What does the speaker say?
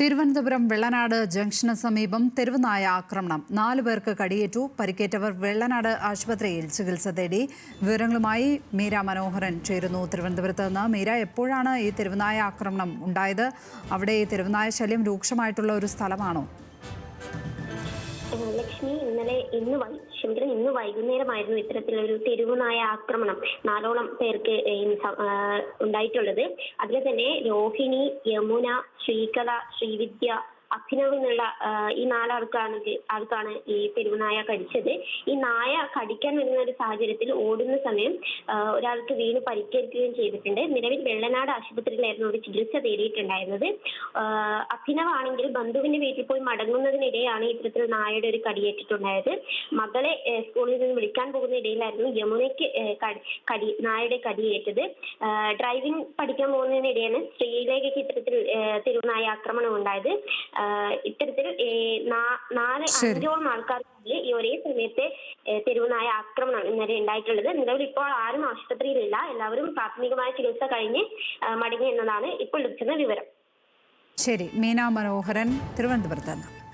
Thiruvananthapuram Vellanad junction സമീപം തെരുവുനായ ആക്രമണം. നാലു പേർക്ക് കടിയേറ്റു. പരിക്കേറ്റവർ വെള്ളനാട് ആശുപത്രിയിൽ ചികിത്സ തേടി. വിവരങ്ങളുമായി മീര മനോഹരൻ ചേരുന്നു തിരുവനന്തപുരത്ത് നിന്ന്. മീര എപ്പോഴാണ് ഈ തെരുവുനായ ആക്രമണം ഉണ്ടായത്? അവിടെ ഈ തെരുവുനായ ശല്യം രൂക്ഷമായിട്ടുള്ള ഒരു സ്ഥലമാണോ? ലക്ഷ്മി ഇന്നലെ ഇന്ന് ക്ഷമിക്കണം ഇന്ന് വൈകുന്നേരമായിരുന്നു ഇത്തരത്തിലൊരു തെരുവുനായ ആക്രമണം നാലോളം പേർക്ക് ഉണ്ടായിട്ടുള്ളത്. അതിൽ തന്നെ രോഹിണി യമുന ശ്രീകല ശ്രീവിദ്യ അഭിനവ് എന്നുള്ള ഈ നാലാൾക്കാണ് ആൾക്കാണ് ഈ തെരുവുനായ കടിച്ചത്. ഈ നായ കടിക്കാൻ വരുന്ന ഒരു സാഹചര്യത്തിൽ ഓടുന്ന സമയം ഒരാൾക്ക് വീണ് പരിക്കേൽക്കുകയും ചെയ്തിട്ടുണ്ട്. നിലവിൽ വെള്ളനാട് ആശുപത്രിയിലായിരുന്നു ഒരു ചികിത്സ തേടിയിട്ടുണ്ടായിരുന്നത്. അഭിനവ് ആണെങ്കിൽ ബന്ധുവിന്റെ വീട്ടിൽ പോയി മടങ്ങുന്നതിനിടെയാണ് ഇത്തരത്തിൽ നായയുടെ ഒരു കടിയേറ്റിട്ടുണ്ടായത്. മകളെ സ്കൂളിൽ നിന്ന് വിളിക്കാൻ പോകുന്ന ഇടയിലായിരുന്നു യമുനയ്ക്ക് കടി- നായയുടെ കടിയേറ്റത്. ഡ്രൈവിംഗ് പഠിക്കാൻ പോകുന്നതിനിടെയാണ് ശ്രീലേഖയ്ക്ക് ഇത്തരത്തിൽ തെരുവുനായ ആക്രമണം ഉണ്ടായത് ഇത്തരത്തിൽ നാല്. അഞ്ചോളം ആൾക്കാർക്ക് ഈ ഒരേ സമയത്തെ തെരുവുനായ ആക്രമണം ഇന്നലെ ഉണ്ടായിട്ടുള്ളത്. നിലവിൽ ഇപ്പോൾ ആരും ആശുപത്രിയിലില്ല. എല്ലാവരും പ്രാഥമികമായ ചികിത്സ കഴിഞ്ഞ് മടങ്ങി എന്നതാണ് ഇപ്പോൾ ലഭിക്കുന്ന വിവരം. ശരി. മീന മനോഹരൻ തിരുവനന്തപുരത്ത് നിന്ന്.